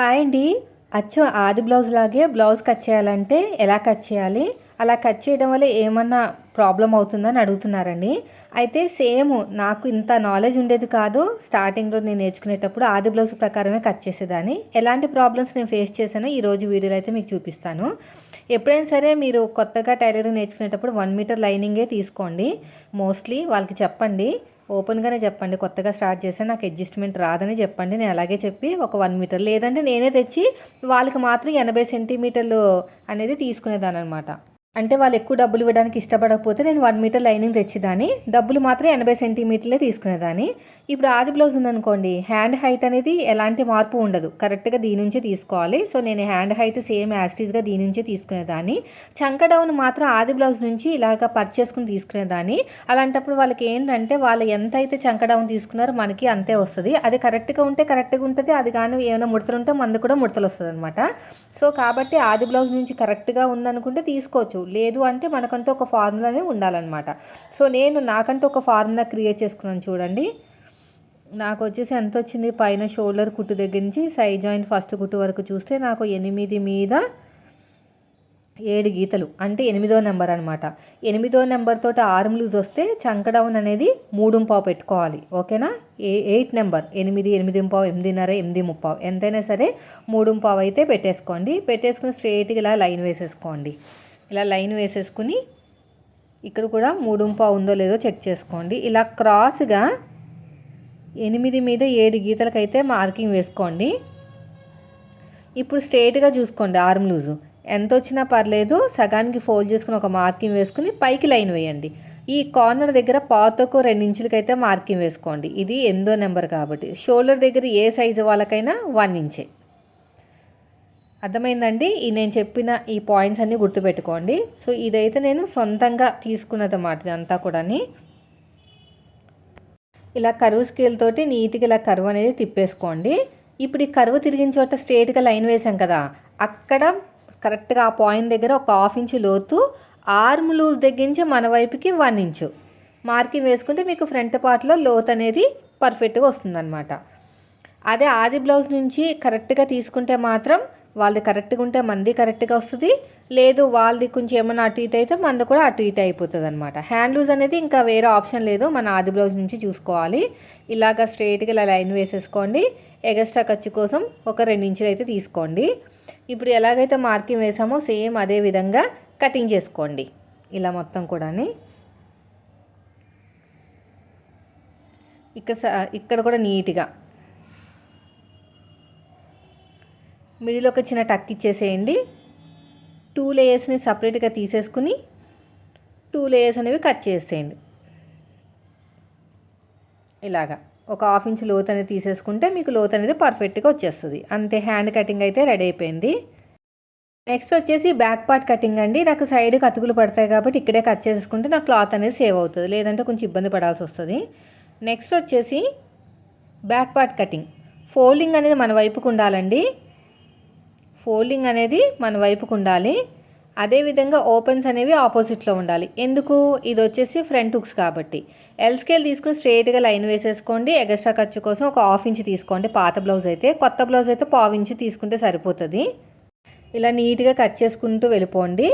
Hi అండి. అచ్చు ఆది బ్లౌజ్ లాగే బ్లౌజ్ కట్ చేయాలంటే ఎలా కట్ చేయాలి? అలా కట్ చేయడం వల్ల ఏమన్నా ప్రాబ్లం అవుతుందని అడుగుతున్నారండి. అయితే సేమ్ నాకు ఇంత నాలెడ్జ్ ఉండేది కాదు. స్టార్టింగ్లో నేను నేర్చుకునేటప్పుడు ఆది బ్లౌజ్ ప్రకారమే కట్ చేసేదాన్ని. ఎలాంటి ప్రాబ్లమ్స్ నేను ఫేస్ చేశానో ఈరోజు వీడియోలో అయితే మీకు చూపిస్తాను. ఎప్పుడైనా సరే మీరు కొత్తగా టైలరింగ్ నేర్చుకునేటప్పుడు వన్ మీటర్ లైనింగే తీసుకోండి. మోస్ట్లీ వాళ్ళకి చెప్పండి. ఓపెన్గానే చెప్పండి. కొత్తగా స్టార్ట్ చేస్తే నాకు అడ్జస్ట్మెంట్ రాదని చెప్పండి. నేను అలాగే చెప్పి ఒక వన్ మీటర్ లేదంటే నేనే తెచ్చి వాళ్ళకి మాత్రం ఎనభై సెంటీమీటర్లు అనేది తీసుకునేదాన్ని అనమాట అంటే వాళ్ళు ఎక్కువ డబ్బులు ఇవ్వడానికి ఇష్టపడకపోతే నేను వన్ మీటర్ లైనింగ్ తెచ్చేదాన్ని. డబ్బులు మాత్రం ఎనభై సెంటీమీటర్లే తీసుకునేదాన్ని. ఇప్పుడు ఆది బ్లౌజ్ ఉందనుకోండి హ్యాండ్ హైట్ అనేది ఎలాంటి మార్పు ఉండదు. కరెక్ట్గా దీని నుంచే తీసుకోవాలి. సో నేను హ్యాండ్ హైట్ సేమ్ యాస్టీజ్గా దీని నుంచే తీసుకునేదాన్ని. చంక డౌన్ మాత్రం ఆది బ్లౌజ్ నుంచి ఇలాగ పర్చేసుకుని తీసుకునేదాన్ని. అలాంటప్పుడు వాళ్ళకి ఏంటంటే వాళ్ళు ఎంత అయితే చంక డౌన్ తీసుకున్నారో మనకి అంతే వస్తుంది. అది కరెక్ట్గా ఉంటే కరెక్ట్గా ఉంటుంది. అది కానీ ఏమైనా ముడతలు ఉంటే మందు కూడా ముడతలు వస్తుంది అనమాట సో కాబట్టి ఆది బ్లౌజ్ నుంచి కరెక్ట్గా ఉందనుకుంటే తీసుకోవచ్చు. లేదు. అంటే మనకంటూ ఒక ఫార్ములానే ఉండాలన్నమాట. సో నేను నాకంటూ ఒక ఫార్ములా క్రియేట్ చేసుకున్నాను చూడండి. నాకు వచ్చేసి ఎంత వచ్చింది? పైన షోల్డర్ కుట్టు దగ్గర నుంచి సైడ్ జాయింట్ ఫస్ట్ కుట్టు వరకు చూస్తే నాకు ఎనిమిది మీద ఏడు గీతలు. అంటే ఎనిమిదో నెంబర్ అనమాట ఎనిమిదో నెంబర్తో ఆర్మ్ లూజ్ వస్తే చంక డౌన్ అనేది మూడు పావు పెట్టుకోవాలి. ఓకేనా? A eight number. ఎనిమిది ఎనిమిది పావు ఎనిమిదిన్నర ఎనిమిది ముప్పావు. ఎంతైనా సరే మూడు పావు అయితే పెట్టేసుకోండి. పెట్టేసుకుని స్ట్రైట్గా ఇలా లైన్ వేసేసుకోండి. ఇలా లైన్ వేసేసుకుని ఇక్కడ కూడా మూడు ఉందో లేదో చెక్ చేసుకోండి. ఇలా క్రాస్గా ఎనిమిది మీద ఏడు గీతలకైతే మార్కింగ్ వేసుకోండి. ఇప్పుడు స్ట్రేట్గా చూసుకోండి ఆర్మ్ లూజు. ఎంత వచ్చినా పర్లేదు సగానికి ఫోల్డ్ చేసుకుని ఒక మార్కింగ్ వేసుకుని పైకి లైన్ వేయండి. ఈ కార్నర్ దగ్గర పాతకు రెండు ఇంచులకైతే మార్కింగ్ వేసుకోండి. ఇది ఎందో నెంబర్ కాబట్టి. షోల్డర్ దగ్గర ఏ సైజు వాళ్ళకైనా వన్ ఇంచే. అర్థమైందండి? ఈ నేను చెప్పిన ఈ పాయింట్స్ అన్నీ గుర్తుపెట్టుకోండి. సో ఇదైతే నేను సొంతంగా తీసుకున్నది అన్నమాట ఇదంతా కూడాని. ఇలా కరువు స్కేల్ తోటి నీట్గా ఇలా కరువు అనేది తిప్పేసుకోండి. ఇప్పుడు ఈ కరువు తిరిగిన చోట స్ట్రేట్గా లైన్ వేసాం కదా అక్కడ కరెక్ట్గా ఆ పాయింట్ దగ్గర ఒక హాఫ్ ఇంచు లోతు ఆర్మ్ లూజ్ దగ్గర నుంచి మన వైపుకి వన్ ఇంచు. మార్కింగ్ వేసుకుంటే మీకు ఫ్రంట్ పార్ట్లో లోత్ అనేది పర్ఫెక్ట్గా వస్తుందన్నమాట. అదే ఆది బ్లౌజ్ నుంచి కరెక్ట్గా తీసుకుంటే మాత్రం వాళ్ళది కరెక్ట్గా ఉంటే మంది కరెక్ట్గా వస్తుంది లేదు వాళ్ళది కొంచెం ఏమైనా అటు ఇటు అయితే మంది కూడా అటు ఇటు అయిపోతుంది అనమాట హ్యాండ్ లూజ్ అనేది ఇంకా వేరే ఆప్షన్ లేదు మన ఆది బ్లౌజ్ నుంచి చూసుకోవాలి. ఇలాగ స్ట్రైట్గా ఇలా లైన్ వేసేసుకోండి ఎగస్ట్రా ఖర్చు కోసం ఒక రెండు ఇంచులు అయితే తీసుకోండి. ఇప్పుడు ఎలాగైతే మార్కింగ్ వేసామో సేమ్ అదే విధంగా కటింగ్ చేసుకోండి. ఇలా మొత్తం కూడా ఇక్కడ ఇక్కడ కూడా నీట్గా మిడిల్ ఒక చిన్న టక్ ఇచ్చేసేయండి. టూ లేయర్స్ని సపరేట్గా తీసేసుకుని టూ లేయర్స్ అనేవి కట్ చేసేయండి. ఇలాగా ఒక హాఫ్ ఇంచ్ లోత్ అనేది తీసేసుకుంటే మీకు లోత్ అనేది పర్ఫెక్ట్గా వచ్చేస్తుంది. అంతే హ్యాండ్ కటింగ్ అయితే రెడీ అయిపోయింది. నెక్స్ట్ వచ్చేసి బ్యాక్ పార్ట్ కటింగ్ అండి. నాకు సైడ్ కతుకులు పడతాయి కాబట్టి ఇక్కడే కట్ చేసుకుంటే నా క్లాత్ అనేది సేవ్ అవుతుంది. లేదంటే కొంచెం ఇబ్బంది పడాల్సి వస్తుంది. నెక్స్ట్ వచ్చేసి బ్యాక్ పార్ట్ కటింగ్. ఫోల్డింగ్ అనేది మన వైపుకు ఉండాలండి. ఫోల్డింగ్ అనేది మన వైపుకు ఉండాలి. అదేవిధంగా ఓపెన్స్ అనేవి ఆపోజిట్లో ఉండాలి. ఎందుకు? ఇది వచ్చేసి ఫ్రంట్ హుక్స్ కాబట్టి. ఎల్ స్కేల్ తీసుకుని స్ట్రేట్గా లైన్ వేసేసుకోండి. ఎగస్ట్రా ఖర్చు కోసం ఒక హాఫ్ ఇంచ్ తీసుకోండి. పాత బ్లౌజ్ అయితే కొత్త బ్లౌజ్ అయితే పావు ఇంచ్ తీసుకుంటే సరిపోతుంది. ఇలా నీట్గా కట్ చేసుకుంటూ వెళ్ళిపోండి.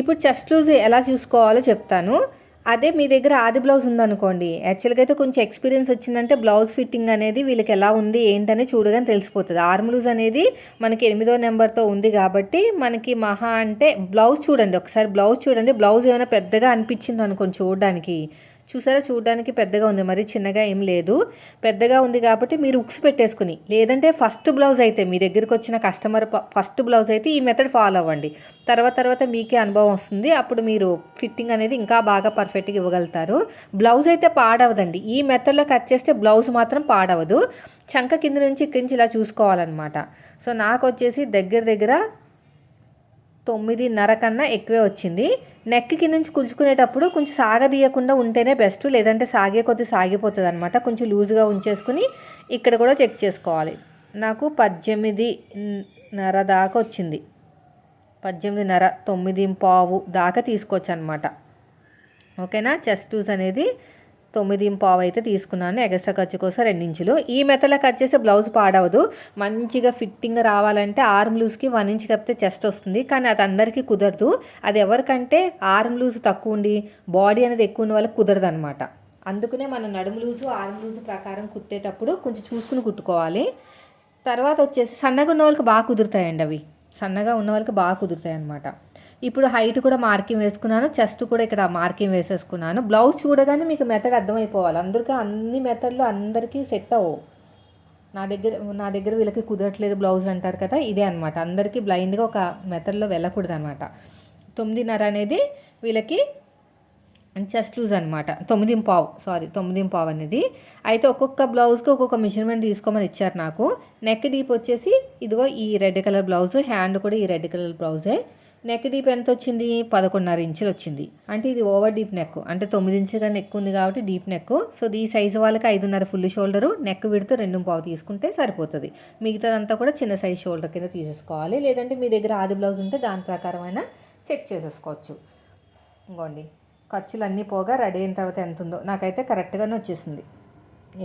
ఇప్పుడు చెస్ట్ లూజ్ ఎలా చూసుకోవాలో చెప్తాను. అదే మీ దగ్గర ఆది బ్లౌజ్ ఉందనుకోండి. యాక్చువల్గా అయితే కొంచెం ఎక్స్పీరియన్స్ వచ్చిందంటే బ్లౌజ్ ఫిట్టింగ్ అనేది వీళ్ళకి ఎలా ఉంది ఏంటని చూడగానే తెలిసిపోతుంది. ఆర్మ్ లూజ్ అనేది మనకి ఎనిమిదో నెంబర్తో ఉంది కాబట్టి మనకి మహా అంటే బ్లౌజ్ చూడండి. ఒకసారి బ్లౌజ్ చూడండి. బ్లౌజ్ ఏమైనా పెద్దగా అనిపించింది అనుకోండి చూడడానికి. చూసారా? చూడడానికి పెద్దగా ఉంది. మరి చిన్నగా ఏం లేదు. పెద్దగా ఉంది కాబట్టి మీరు ఉక్స్ పెట్టేసుకుని లేదంటే ఫస్ట్ బ్లౌజ్ అయితే మీ దగ్గరికి వచ్చిన కస్టమర్ ఫస్ట్ బ్లౌజ్ అయితే ఈ మెథడ్ ఫాలో అవ్వండి. తర్వాత తర్వాత మీకే అనుభవం వస్తుంది. అప్పుడు మీరు ఫిట్టింగ్ అనేది ఇంకా బాగా పర్ఫెక్ట్గా ఇవ్వగలుగుతారు. బ్లౌజ్ అయితే పాడవదండి. ఈ మెథడ్లో కట్ చేస్తే బ్లౌజ్ మాత్రం పాడవదు. చంక కింద నుంచి ఇక్కడి నుంచి ఇలా చూసుకోవాలన్నమాట. సో నాకు వచ్చేసి దగ్గర దగ్గర తొమ్మిదిన్నర కన్నా ఎక్కువే వచ్చింది. నెక్ కింద నుంచి కుల్చుకునేటప్పుడు కొంచెం సాగదీయకుండా ఉంటేనే బెస్ట్ లేదంటే సాగే కొద్ది సాగిపోతుంది అనమాట కొంచెం లూజ్గా ఉంచేసుకుని ఇక్కడ కూడా చెక్ చేసుకోవాలి. నాకు పద్దెనిమిదిన్నర దాకా వచ్చింది. పద్దెనిమిదిన్నర తొమ్మిది పావు దాకా తీసుకోవచ్చు అనమాట ఓకేనా? చెస్ట్ టూస్ అనేది తొమ్మిది పావు అయితే తీసుకున్నాను. ఎక్స్ట్రా ఖర్చు కోసం రెండించులు ఈ మెథడ్లో కట్ చేస్తే బ్లౌజ్ పాడవదు. మంచిగా ఫిట్టింగ్ రావాలంటే ఆర్మ్ లూజ్కి వన్ ఇంచ్ కప్పితే చెస్ట్ వస్తుంది. కానీ అది అందరికీ కుదరదు. అది ఎవరికంటే ఆర్మ్ లూజ్ తక్కువ ఉండి బాడీ అనేది ఎక్కువ ఉన్న వాళ్ళకి కుదరదు అనమాట అందుకనే మన నడుము లూజు ఆర్మ్ లూజు ప్రకారం కుట్టేటప్పుడు కొంచెం చూసుకుని కుట్టుకోవాలి. తర్వాత వచ్చేసి సన్నగా ఉన్న వాళ్ళకి బాగా కుదురుతాయండి అవి. సన్నగా ఉన్న వాళ్ళకి బాగా కుదురుతాయి అనమాట ఇప్పుడు హైట్ కూడా మార్కింగ్ వేసుకున్నాను చెస్ట్ కూడా ఇక్కడ మార్కింగ్ వేసేసుకున్నాను. బ్లౌజ్ చూడగానే మీకు మెథడ్ అర్థమైపోవాలి. అందరికీ అన్ని మెథడ్లు అందరికీ సెట్ అవ్వవు నా దగ్గర నా దగ్గర వీళ్ళకి కుదరట్లేదు బ్లౌజ్ అంటారు కదా ఇదే అనమాట అందరికీ బ్లైండ్గా ఒక మెథడ్లో వెళ్ళకూడదు అనమాట తొమ్మిదిన్నర అనేది వీళ్ళకి చెస్ట్ లూజ్ అనమాట తొమ్మిది పావు సారీ తొమ్మిది పావు అనేది. అయితే ఒక్కొక్క బ్లౌజ్కి ఒక్కొక్క మెజర్మెంట్ తీసుకోమని ఇచ్చారు నాకు. నెక్ డీప్ వచ్చేసి ఇదిగో ఈ రెడ్ కలర్ బ్లౌజ్ హ్యాండ్ కూడా ఈ రెడ్ కలర్ బ్లౌజే నెక్ డీప్ ఎంత వచ్చింది పదకొండున్నర ఇంచులు వచ్చింది అంటే ఇది ఓవర్ డీప్ నెక్. అంటే తొమ్మిది ఇంచులు కానీ నెక్ ఉంది కాబట్టి డీప్ నెక్. సో ఈ సైజు వాళ్ళకి ఐదున్నర ఫుల్ షోల్డరు. నెక్ విడితే రెండు పావు తీసుకుంటే సరిపోతుంది. మిగతాదంతా కూడా చిన్న సైజ్ షోల్డర్ కింద తీసేసుకోవాలి. లేదంటే మీ దగ్గర ఆది బ్లౌజ్ ఉంటే దాని ప్రకారమైన చెక్ చేసేసుకోవచ్చు. ఇంకోండి. ఖర్చులు అన్నీ పోగా రెడీ అయిన తర్వాత ఎంత ఉందో నాకైతే కరెక్ట్గానే వచ్చేసింది.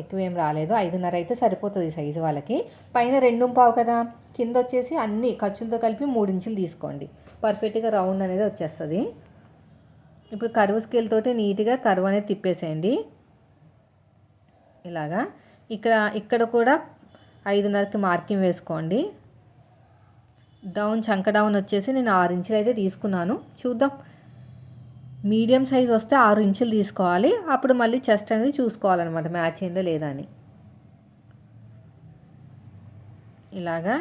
ఎక్కువ ఏం రాలేదు. ఐదున్నర అయితే సరిపోతుంది సైజు వాళ్ళకి. పైన రెండు పావు కదా. కింద వచ్చేసి అన్ని ఖర్చులతో కలిపి మూడు ఇంచులు తీసుకోండి. పర్ఫెక్ట్గా రౌండ్ అనేది వచ్చేస్తుంది. ఇప్పుడు కరువు స్కేల్ తోటి నీట్గా కరువు అనేది తిప్పేసేయండి. ఇలాగా. ఇక్కడ ఇక్కడ కూడా ఐదున్నరకి మార్కింగ్ వేసుకోండి. డౌన్ చంక డౌన్ వచ్చేసి నేను ఆరు ఇంచులు అయితే తీసుకున్నాను. చూద్దాం. మీడియం సైజ్ వస్తే ఆరు ఇంచులు తీసుకోవాలి. అప్పుడు మళ్ళీ చెస్ట్ అనేది చూసుకోవాలన్నమాట మ్యాచ్ అయిందో లేదా అని. ఇలాగా.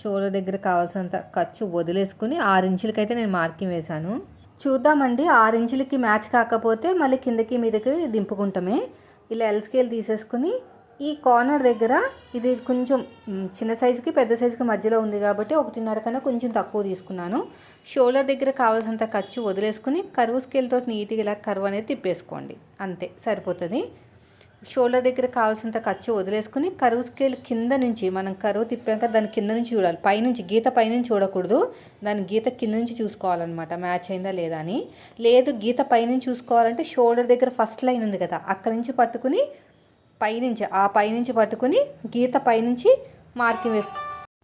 షోల్డర్ దగ్గర కావాల్సినంత ఖర్చు వదిలేసుకుని ఆరు ఇంచులకైతే నేను మార్కింగ్ వేశాను. చూద్దామండి. ఆరు ఇంచులకి మ్యాచ్ కాకపోతే మళ్ళీ కిందకి మీదకి దింపుకుంటామే. ఇలా ఎల్ స్కేల్ తీసేసుకుని ఈ కార్నర్ దగ్గర ఇది కొంచెం చిన్న సైజుకి పెద్ద సైజుకి మధ్యలో ఉంది కాబట్టి ఒకటిన్నర కన్నా కొంచెం తక్కువ తీసుకున్నాను. షోల్డర్ దగ్గర కావాల్సినంత ఖర్చు వదిలేసుకుని కరువు స్కేల్తో నీట్గా ఇలా కరువు అనేది తిప్పేసుకోండి. అంతే సరిపోతుంది. షోల్డర్ దగ్గర కావాల్సినంత ఖర్చు వదిలేసుకుని కరువు స్కేల్ కింద నుంచి మనం కరువు తిప్పాక దాని కింద నుంచి చూడాలి. పైనుంచి గీత పైనుంచి చూడకూడదు. దాని గీత కింద నుంచి చూసుకోవాలన్నమాట. మ్యాచ్ అయిందా లేదా అని. లేదు గీత పైనుంచి చూసుకోవాలంటే షోల్డర్ దగ్గర ఫస్ట్ లైన్ ఉంది కదా అక్కడి నుంచి పట్టుకుని పైనుంచి ఆ పైనుంచి పట్టుకుని గీత పైనుంచి మార్కింగ్ వేసు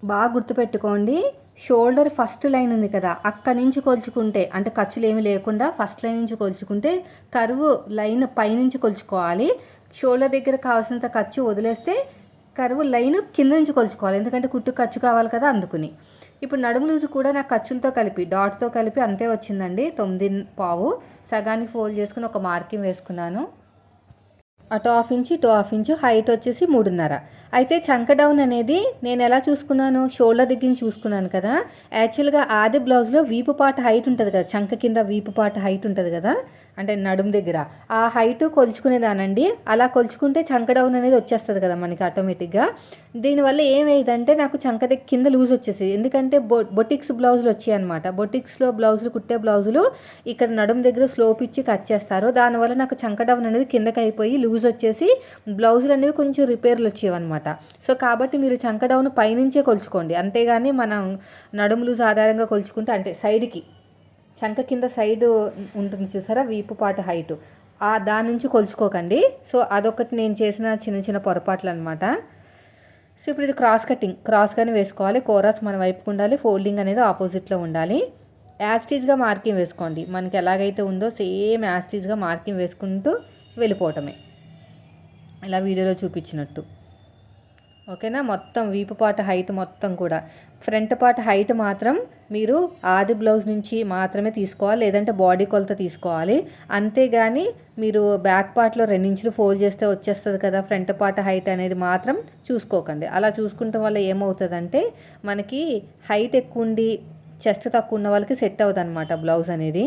బాగా గుర్తుపెట్టుకోండి. షోల్డర్ ఫస్ట్ లైన్ ఉంది కదా అక్కడి నుంచి కొలుచుకుంటే అంటే ఖర్చులు ఏమి లేకుండా ఫస్ట్ లైన్ నుంచి కొలుచుకుంటే కరువు లైన్ పైనుంచి కొలుచుకోవాలి. షోల్డర్ దగ్గర కావాల్సినంత ఖర్చు వదిలేస్తే కరువు లైన్ కింద నుంచి కొలుచుకోవాలి. ఎందుకంటే కుట్టు ఖర్చు కావాలి కదా అందుకుని. ఇప్పుడు నడుము లూజు కూడా నా ఖర్చులతో కలిపి డాట్తో కలిపి అంతే వచ్చిందండి. తొమ్మిది పావు. సగానికి ఫోల్డ్ చేసుకుని ఒక మార్కింగ్ వేసుకున్నాను. అటు హాఫ్ ఇంచ్ ఇటు హాఫ్ ఇంచ్. హైట్ వచ్చేసి మూడున్నర. అయితే చంక డౌన్ అనేది నేను ఎలా చూసుకున్నాను? షోల్డర్ దగ్గర చూసుకున్నాను కదా. యాక్చువల్గా ఆది బ్లౌజ్లో వీపు పాట హైట్ ఉంటుంది కదా. చంక కింద వీపు పాట హైట్ ఉంటుంది కదా. అంటే నడుము దగ్గర. ఆ హైట్ కొలుచుకునేదానండి. అలా కొలుచుకుంటే చంక డౌన్ అనేది వచ్చేస్తుంది కదా మనకి ఆటోమేటిక్గా దీనివల్ల ఏమైందంటే నాకు చంక దగ్గర కింద లూజ్ వచ్చేసి ఎందుకంటే బొ బొటిక్స్ బ్లౌజులు వచ్చాయి అనమాట బొటిక్స్లో బ్లౌజులు కుట్టే బ్లౌజులు ఇక్కడ నడుము దగ్గర స్లోప్ ఇచ్చి కట్ చేస్తారు. దానివల్ల నాకు చంక డౌన్ అనేది కిందకి అయిపోయి లూజ్ వచ్చేసి బ్లౌజులు అనేవి కొంచెం రిపేర్లు వచ్చేవి అనమాట సో కాబట్టి మీరు చంక డౌన్ పైనుంచే కొలుచుకోండి. అంతేగాని మనం నడుము లూజ్ ఆధారంగా కొలుచుకుంటే అంటే సైడ్కి చంక కింద సైడ్ ఉంటుంది చూసారా? వీపు పాటు హైట్ ఆ దాని నుంచి కొలుచుకోకండి. సో అదొకటి నేను చేసిన చిన్న చిన్న పొరపాట్లు అనమాట సో ఇప్పుడు ఇది క్రాస్ కటింగ్ క్రాస్గానే వేసుకోవాలి. కోరాస్ మన వైపుకు ఉండాలి. ఫోల్డింగ్ అనేది ఆపోజిట్లో ఉండాలి. యాస్టీజ్గా మార్కింగ్ వేసుకోండి. మనకి ఎలాగైతే ఉందో సేమ్ యాస్టీజ్గా మార్కింగ్ వేసుకుంటూ వెళ్ళిపోవటమే. ఇలా వీడియోలో చూపించినట్టు. ఓకేనా? మొత్తం వీపు పాట హైట్ మొత్తం కూడా. ఫ్రంట్ పార్ట్ హైట్ మాత్రం మీరు ఆది బ్లౌజ్ నుంచి మాత్రమే తీసుకోవాలి లేదంటే బాడీ కొలత తీసుకోవాలి. అంతేగాని మీరు బ్యాక్ పార్ట్లో రెండించులు ఫోల్డ్ చేస్తే వచ్చేస్తుంది కదా ఫ్రంట్ పార్ట్ హైట్ అనేది మాత్రం చూసుకోకండి. అలా చూసుకుంటాం వల్ల ఏమవుతుందంటే మనకి హైట్ ఎక్కువ ఉండి చెస్ట్ తక్కువ ఉన్న వాళ్ళకి సెట్ అవుతుంది అనమాట బ్లౌజ్ అనేది.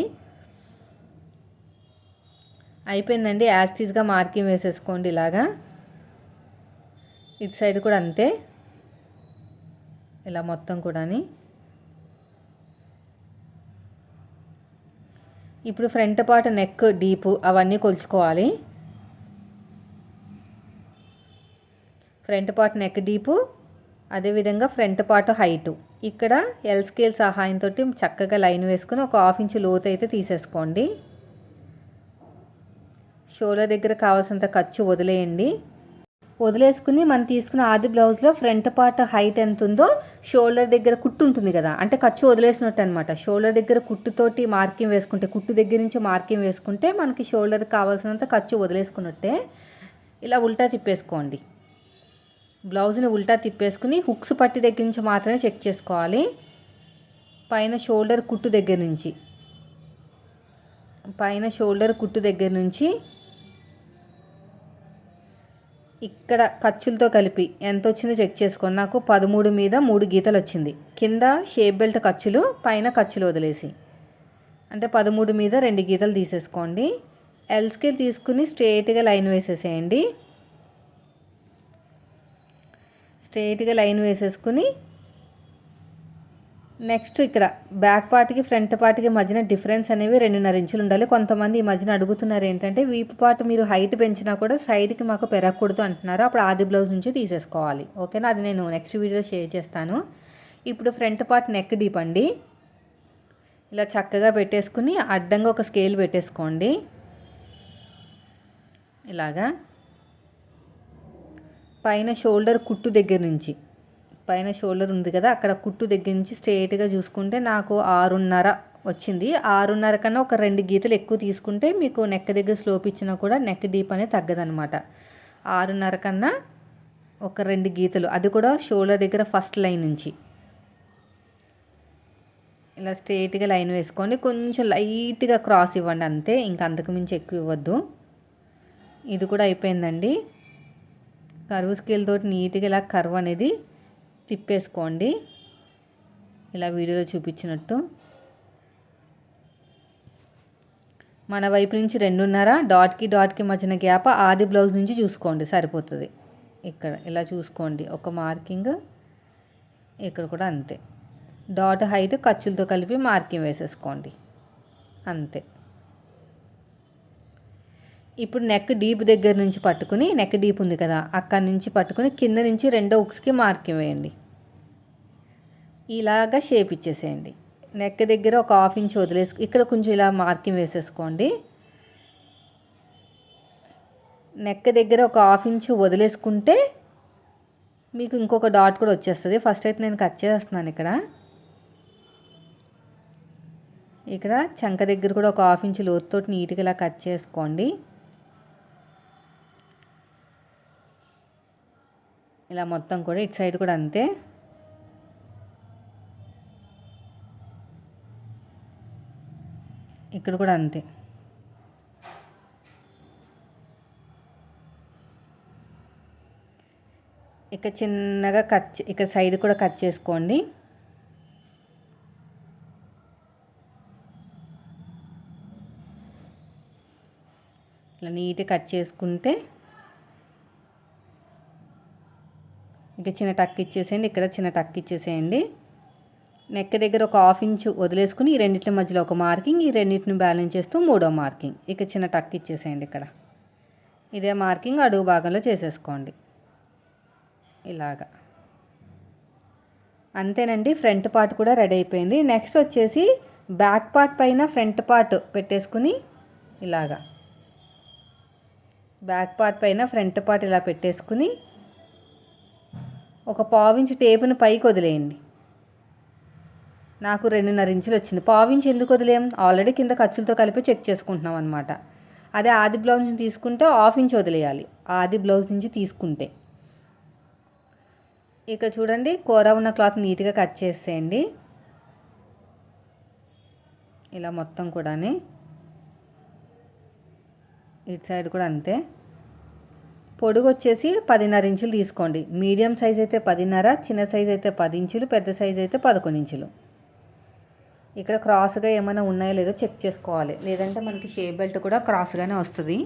అయిపోయిందండి? యాస్టీస్గా మార్కింగ్ వేసేసుకోండి ఇలాగా. ఇటు సైడ్ కూడా అంతే. ఇలా మొత్తం కూడాని. ఇప్పుడు ఫ్రంట్ పార్ట్ నెక్ డీపు అవన్నీ కొలుచుకోవాలి. Front part neck deep. అదేవిధంగా ఫ్రంట్ పార్ట్ హైటు. ఇక్కడ ఎల్ స్కేల్ సహాయంతో చక్కగా లైన్ వేసుకుని ఒక హాఫ్ ఇంచ్ లోతు అయితే తీసేసుకోండి. షోలో దగ్గర కావాల్సినంత ఖర్చు వదిలేయండి. వదిలేసుకుని మనం తీసుకున్న ఆది బ్లౌజ్లో ఫ్రంట్ పార్ట్ హైట్ ఎంత ఉందో షోల్డర్ దగ్గర కుట్టు ఉంటుంది కదా. అంటే ఖర్చు వదిలేసినట్టు అనమాట షోల్డర్ దగ్గర కుట్టుతోటి మార్కింగ్ వేసుకుంటే కుట్టు దగ్గర నుంచి మార్కింగ్ వేసుకుంటే మనకి షోల్డర్ కావాల్సినంత ఖర్చు వదిలేసుకున్నట్టే ఇలా ఉల్టా తిప్పేసుకోండి. బ్లౌజ్ని ఉల్టా తిప్పేసుకుని హుక్స్ పట్టి దగ్గర నుంచి మాత్రమే చెక్ చేసుకోవాలి. పైన షోల్డర్ కుట్టు దగ్గర నుంచి. పైన షోల్డర్ కుట్టు దగ్గర నుంచి ఇక్కడ ఖర్చులతో కలిపి ఎంత వచ్చిందో చెక్ చేసుకోండి నాకు పదమూడు మీద మూడు గీతలు వచ్చింది కింద షేప్ బెల్ట్ ఖర్చులు పైన ఖర్చులు వదిలేసి. అంటే పదమూడు మీద రెండు గీతలు తీసేసుకోండి. ఎల్ స్కేల్ తీసుకుని స్ట్రేట్గా లైన్ వేసేసేయండి. స్ట్రేట్గా లైన్ వేసేసుకుని నెక్స్ట్ ఇక్కడ బ్యాక్ పార్ట్కి ఫ్రంట్ పార్ట్కి మధ్యన డిఫరెన్స్ అనేవి రెండున్నర ఇంచులు ఉండాలి. కొంతమంది ఈ మధ్యన అడుగుతున్నారు ఏంటంటే వీపు పార్ట్ మీరు హైట్ పెంచినా కూడా సైడ్కి మాకు పెరగకూడదు అంటున్నారు. అప్పుడు ఆది బ్లౌజ్ నుంచి తీసేసుకోవాలి. ఓకేనా అది నేను నెక్స్ట్ వీడియోలో షేర్ చేస్తాను. ఇప్పుడు ఫ్రంట్ పార్ట్ నెక్ డీప్ అండి. ఇలా చక్కగా పెట్టేసుకుని అడ్డంగా ఒక స్కేల్ పెట్టేసుకోండి. ఇలాగా. పైన షోల్డర్ కుట్టు దగ్గర నుంచి. పైన షోల్డర్ ఉంది కదా అక్కడ కుట్టు దగ్గర నుంచి స్ట్రేట్గా చూసుకుంటే నాకు ఆరున్నర వచ్చింది. ఆరున్నర కన్నా ఒక రెండు గీతలు ఎక్కువ తీసుకుంటే మీకు నెక్ దగ్గర స్లోప్ ఇచ్చినా కూడా నెక్ డీప్ అనేది తగ్గదనమాట ఆరున్నర కన్నా ఒక రెండు గీతలు అది కూడా షోల్డర్ దగ్గర ఫస్ట్ లైన్ నుంచి. ఇలా స్ట్రేట్గా లైన్ వేసుకోండి. కొంచెం లైట్గా క్రాస్ ఇవ్వండి అంతే ఇంకా అంతకుమించి ఎక్కువ ఇవ్వద్దు. ఇది కూడా అయిపోయిందండి. కరువు స్కేల్ తోటి నీట్గా ఇలా కర్వ్ అనేది తిప్పేసుకోండి. ఇలా వీడియోలో చూపించినట్టు. మన వైపు నుంచి రెండున్నర డాట్కి డాట్కి మధ్యన గ్యాప్ ఆది బ్లౌజ్ నుంచి చూసుకోండి సరిపోతుంది. ఇక్కడ ఇలా చూసుకోండి ఒక మార్కింగ్ ఇక్కడ కూడా అంతే. డాట్ హైట్ ఖర్చులతో కలిపి మార్కింగ్ వేసేసుకోండి అంతే. ఇప్పుడు నెక్ డీప్ దగ్గర నుంచి పట్టుకుని నెక్ డీప్ ఉంది కదా అక్కడి నుంచి పట్టుకుని కింద నుంచి రెండో ఉక్స్కి మార్కింగ్ వేయండి ఇలాగా షేప్ ఇచ్చేసేయండి. నెక్ దగ్గర ఒక హాఫ్ ఇంచ్ వదిలేసు ఇక్కడ కొంచెం ఇలా మార్కింగ్ వేసేసుకోండి. నెక్ దగ్గర ఒక హాఫ్ ఇంచ్ వదిలేసుకుంటే మీకు ఇంకొక డాట్ కూడా వచ్చేస్తుంది. ఫస్ట్ అయితే నేను కట్ చేస్తున్నాను ఇక్కడ. ఇక్కడ చంక దగ్గర కూడా ఒక హాఫ్ ఇంచ్ లోతుతో నీట్గా ఇలా కట్ చేసుకోండి. ఇలా మొత్తం కూడా ఇటు సైడ్ కూడా అంతే. ఇక్కడ కూడా అంతే. ఇక చిన్నగా కట్ ఇక్కడ సైడ్ కూడా కట్ చేసుకోండి. ఇలా నీట్గా కట్ చేసుకుంటే ఇక చిన్న టక్ ఇచ్చేసేయండి ఇక్కడ చిన్న టక్ ఇచ్చేసేయండి. నెక్ దగ్గర ఒక హాఫ్ ఇంచు వదిలేసుకుని ఈ రెండింటి మధ్యలో ఒక మార్కింగ్ ఈ రెండింటిని బ్యాలెన్స్ చేస్తూ మూడో మార్కింగ్. ఇక చిన్న టక్ ఇచ్చేసేయండి ఇక్కడ. ఇదే మార్కింగ్ అడుగు భాగంలో చేసేసుకోండి. ఇలాగా. అంతేనండి ఫ్రంట్ పార్ట్ కూడా రెడీ అయిపోయింది. నెక్స్ట్ వచ్చేసి బ్యాక్ పార్ట్ పైన ఫ్రంట్ పార్ట్ పెట్టేసుకుని ఇలాగా. బ్యాక్ పార్ట్ పైన ఫ్రంట్ పార్ట్ ఇలా పెట్టేసుకుని ఒక పావించి టేపును పైకి వదిలేయండి. నాకు రెండున్నర ఇంచులు వచ్చింది. పావించి ఎందుకు వదిలేం ఆల్రెడీ కింద ఖర్చులతో కలిపి చెక్ చేసుకుంటున్నాం అనమాట అదే ఆది బ్లౌజ్ నుంచి తీసుకుంటే హాఫ్ ఇంచ్ వదిలేయాలి. ఆది బ్లౌజ్ నుంచి తీసుకుంటే. ఇక చూడండి కూర ఉన్న క్లాత్ నీట్గా కట్ చేసేయండి. ఇలా మొత్తం కూడా ఇటు సైడ్ కూడా అంతే. పొడుగు వచ్చేసి పదిన్నర ఇంచులు తీసుకోండి. మీడియం సైజ్ అయితే పదిన్నర చిన్న సైజ్ అయితే పది ఇంచులు పెద్ద సైజ్ అయితే పదకొండు ఇంచులు. ఇక్కడ క్రాస్గా ఏమైనా ఉన్నాయో లేదో చెక్ చేసుకోవాలి. లేదంటే మనకి షేప్ బెల్ట్ కూడా క్రాస్గానే వస్తుంది.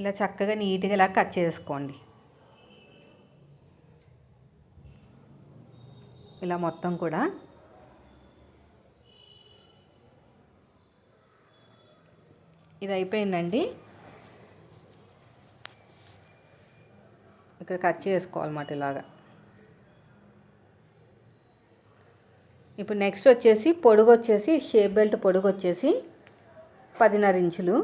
ఇలా చక్కగా నీట్గా ఇలా కట్ చేసుకోండి. ఇలా మొత్తం కూడా ఇది అయిపోయిందండి ఇక్కడ కట్ చేసుకోవాలన్నమాట ఇలాగా. ఇప్పుడు నెక్స్ట్ వచ్చేసి పొడుగు వచ్చేసి షేప్ బెల్ట్ పొడుగు వచ్చేసి పదిన్నర ఇంచులు.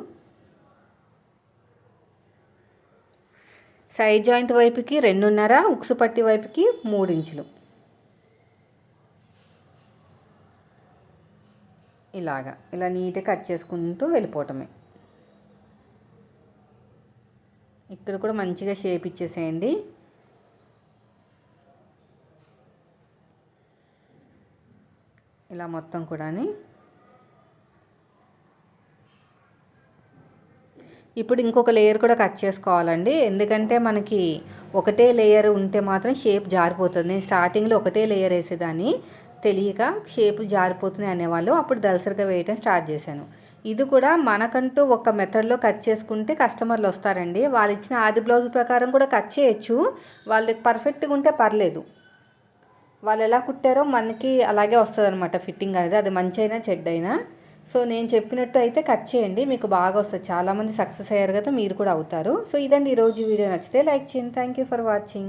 సైడ్ జాయింట్ వైపుకి రెండున్నర ఉక్సు పట్టి వైపుకి మూడు ఇంచులు. ఇలాగా. ఇలా నీట్గా కట్ చేసుకుంటూ వెళ్ళిపోవటమే. ఇక్కడ కూడా మంచిగా షేప్ ఇచ్చేసేయండి. ఇలా మొత్తం కూడాని. ఇప్పుడు ఇంకొక లేయర్ కూడా కట్ చేసుకోవాలండి. ఎందుకంటే మనకి ఒకటే లేయర్ ఉంటే మాత్రం షేప్ జారిపోతుంది. నేను స్టార్టింగ్లో ఒకటే లేయర్ వేసేదాన్ని. తెలియక షేపులు జారిపోతున్నాయి అనేవాళ్ళు అప్పుడు దలసరిగా వేయటం స్టార్ట్ చేశాను. ఇది కూడా మనకంటూ ఒక మెథడ్లో కట్ చేసుకుంటే కస్టమర్లు వస్తారండి. వాళ్ళు ఇచ్చిన ఆది బ్లౌజ్ ప్రకారం కూడా కట్ చేయొచ్చు. వాళ్ళకి పర్ఫెక్ట్గా ఉంటే పర్లేదు. వాళ్ళు ఎలా కుట్టారో మనకి అలాగే వస్తుంది అనమాట ఫిట్టింగ్ అనేది. అది మంచి అయినా చెడ్డ అయినా సో నేను చెప్పినట్టు అయితే కట్ చేయండి. మీకు బాగా వస్తుంది. చాలామంది సక్సెస్ అయ్యారు కదా మీరు కూడా అవుతారు. సో ఇదండి ఈరోజు వీడియో. నచ్చితే లైక్ చేయండి. Thank you for watching